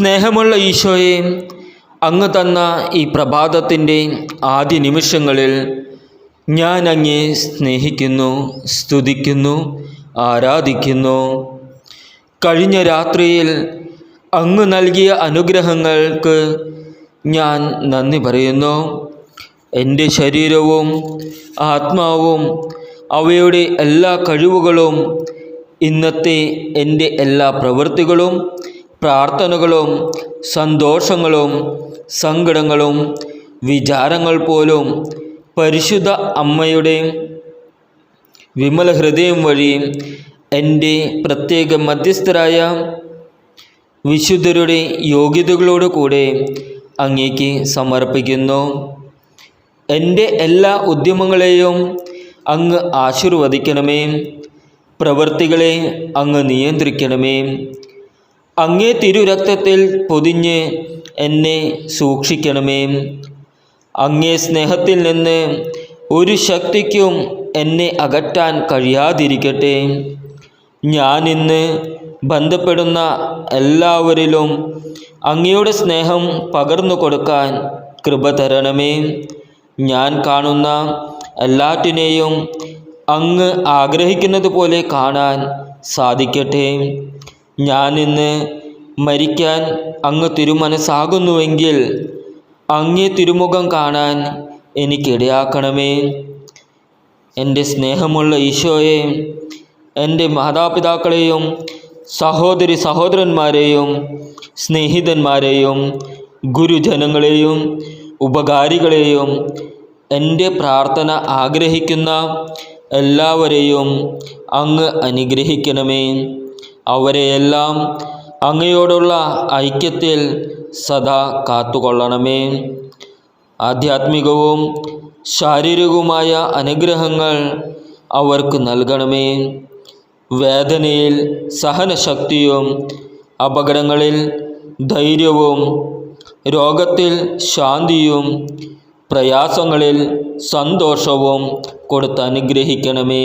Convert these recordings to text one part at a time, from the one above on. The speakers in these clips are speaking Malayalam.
സ്നേഹമുള്ള ഈശോയെ അങ്ങ് തന്ന ഈ പ്രഭാതത്തിന്റെ ആദ്യ നിമിഷങ്ങളിൽ ഞാൻ അങ്ങേ സ്നേഹിക്കുന്നു സ്തുതിക്കുന്നു ആരാധിക്കുന്നു. കഴിഞ്ഞ രാത്രിയിൽ അങ്ങ് നൽകിയ അനുഗ്രഹങ്ങൾക്ക് ഞാൻ നന്ദി പറയുന്നു. എന്റെ ശരീരവും ആത്മാവും അവയുടെ എല്ലാ കഴിവുകളും ഇന്നത്തെ എന്റെ എല്ലാ പ്രവൃത്തികളും പ്രാർത്ഥനകളും സന്തോഷങ്ങളും സങ്കടങ്ങളും വിചാരങ്ങൾ പോലും പരിശുദ്ധ അമ്മയുടെ വിമല ഹൃദയം വഴി എന്റെ പ്രത്യേക മധ്യസ്ഥരായ വിശുദ്ധരുടെ യോഗ്യതകളോട് കൂടെ അങ്ങേക്ക് സമർപ്പിക്കുന്നു. എന്റെ എല്ലാ ഉദ്യമങ്ങളെയും അങ്ങ് ആശീർവദിക്കണമേ. പ്രവൃത്തികളെ അങ്ങ് നിയന്ത്രിക്കണമേ. അങ്ങേ തിരുരക്തത്തിൽ പൊതിഞ്ഞ് എന്നെ സൂക്ഷിക്കണമേ. അങ്ങേ സ്നേഹത്തിൽ നിന്ന് ഒരു ശക്തിക്കും എന്നെ അകറ്റാൻ കഴിയാതിരിക്കട്ടെ. ഞാനിന്ന് ബന്ധപ്പെടുന്ന എല്ലാവരിലും അങ്ങയുടെ സ്നേഹം പകർന്നു കൊടുക്കാൻ കൃപ തരണമേ. ഞാൻ കാണുന്ന എല്ലാറ്റിനെയും അങ്ങ് ആഗ്രഹിക്കുന്നത് പോലെ കാണാൻ സാധിക്കട്ടെ. ഞാനിന്ന് മരിക്കാൻ അങ്ങ് തിരുമനസ്സാകുന്നുവെങ്കിൽ അങ്ങേ തിരുമുഖം കാണാൻ എനിക്കിടയാക്കണമേ. എന്റെ സ്നേഹമുള്ള ഈശോയെ എന്റെ മാതാപിതാക്കളെയും സഹോദരി സഹോദരന്മാരെയും സ്നേഹിതന്മാരെയും ഗുരുജനങ്ങളെയും ഉപകാരികളെയും എന്റെ പ്രാർത്ഥന ആഗ്രഹിക്കുന്ന എല്ലാവരെയും അങ്ങ് അനുഗ്രഹിക്കണമേ. അവരെയെല്ലാം അങ്ങയോടുള്ള ഐക്യത്തിൽ സദാ കാത്തുകൊള്ളണമേ. ആധ്യാത്മികവും ശാരീരികവുമായ അനുഗ്രഹങ്ങൾ അവർക്ക് നൽകണമേ. വേദനയിൽ സഹനശക്തിയും അപകടങ്ങളിൽ ധൈര്യവും രോഗത്തിൽ ശാന്തിയും പ്രയാസങ്ങളിൽ സന്തോഷവും കൊടുത്ത് അനുഗ്രഹിക്കണമേ.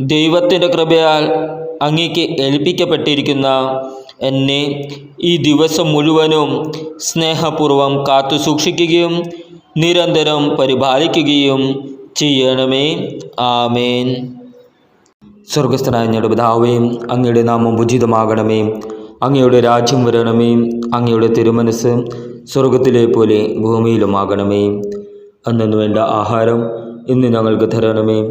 ദൈവത്തിന്റെ കൃപയാൽ അങ്ങേക്ക് ഏൽപ്പിക്കപ്പെട്ടിരിക്കുന്ന എന്നെ ഈ ദിവസം മുഴുവനും സ്നേഹപൂർവം കാത്തു സൂക്ഷിക്കുകയും നിരന്തരം പരിപാലിക്കുകയും ചെയ്യണമേ. ആമേൻ. സ്വർഗസ്ഥനായ ഞങ്ങളുടെ പിതാവേ അങ്ങയുടെ നാമം ഉചിതമാകണമേ. അങ്ങയുടെ രാജ്യം വരണമേ. അങ്ങയുടെ തിരുമനസ് സ്വർഗത്തിലെ പോലെ ഭൂമിയിലുമാകണമേ. അന്നു വേണ്ട ആഹാരം ഇന്ന് ഞങ്ങൾക്ക് തരണമേ.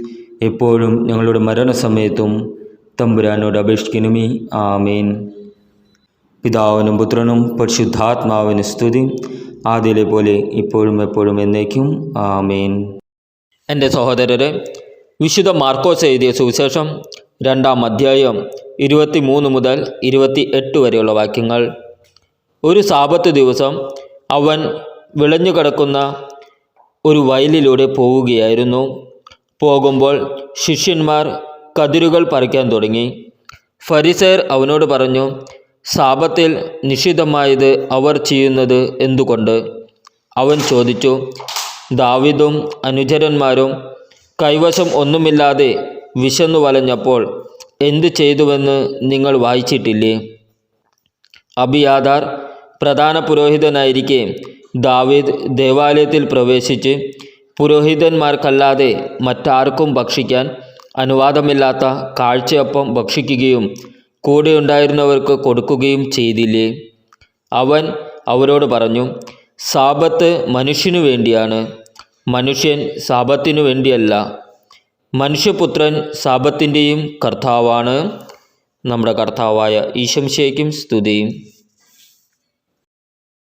എപ്പോഴും ഞങ്ങളുടെ മരണസമയത്തും തമ്പുരാനോട് അപേക്ഷിക്കണമേ. ആമേൻ. പിതാവിനും പുത്രനും പരിശുദ്ധാത്മാവിന് സ്തുതി. ആദ്യയിലെ പോലെ ഇപ്പോഴും എപ്പോഴും എന്നേക്കും. ആമേൻ. എന്റെ സഹോദരരെ വിശുദ്ധ മാർക്കോസ് എഴുതിയ സുവിശേഷം രണ്ടാം അധ്യായം ഇരുപത്തി മൂന്ന് മുതൽ ഇരുപത്തി എട്ട് വരെയുള്ള വാക്യങ്ങൾ. ഒരു സാപത്ത് ദിവസം അവൻ വിളഞ്ഞു കിടക്കുന്ന ഒരു വയലിലൂടെ പോവുകയായിരുന്നു. പോകുമ്പോൾ ശിഷ്യന്മാർ കതിരുകൾ പറിക്കാൻ തുടങ്ങി. ഫരിസേർ അവനോട് പറഞ്ഞു സാപത്തിൽ നിഷിദ്ധമായത് അവർ ചെയ്യുന്നത് എന്തുകൊണ്ട്? അവൻ ചോദിച്ചു ദാവിദും അനുചരന്മാരും കൈവശം ഒന്നുമില്ലാതെ വിശന്നു വലഞ്ഞപ്പോൾ എന്തു ചെയ്തുവെന്ന് നിങ്ങൾ വായിച്ചിട്ടില്ലേ? അബിയാദാർ പ്രധാന പുരോഹിതനായിരിക്കെ ദാവീദ് ദേവാലയത്തിൽ പ്രവേശിച്ച് പുരോഹിതന്മാർക്കല്ലാതെ മറ്റാർക്കും ഭക്ഷിക്കാൻ അനുവാദമില്ലാത്ത കാഴ്ചയപ്പം ഭക്ഷിക്കുകയും കൂടെയുണ്ടായിരുന്നവർക്ക് കൊടുക്കുകയും ചെയ്തില്ലേ? അവൻ അവരോട് പറഞ്ഞു സാപത്ത് മനുഷ്യനു വേണ്ടിയാണ്. മനുഷ്യൻ സാപത്തിനു വേണ്ടിയല്ല. മനുഷ്യപുത്രൻ സാപത്തിന്റെയും കർത്താവാണ്. നമ്മുടെ കർത്താവായ ഈശംശയ്ക്കും സ്തുതിയും.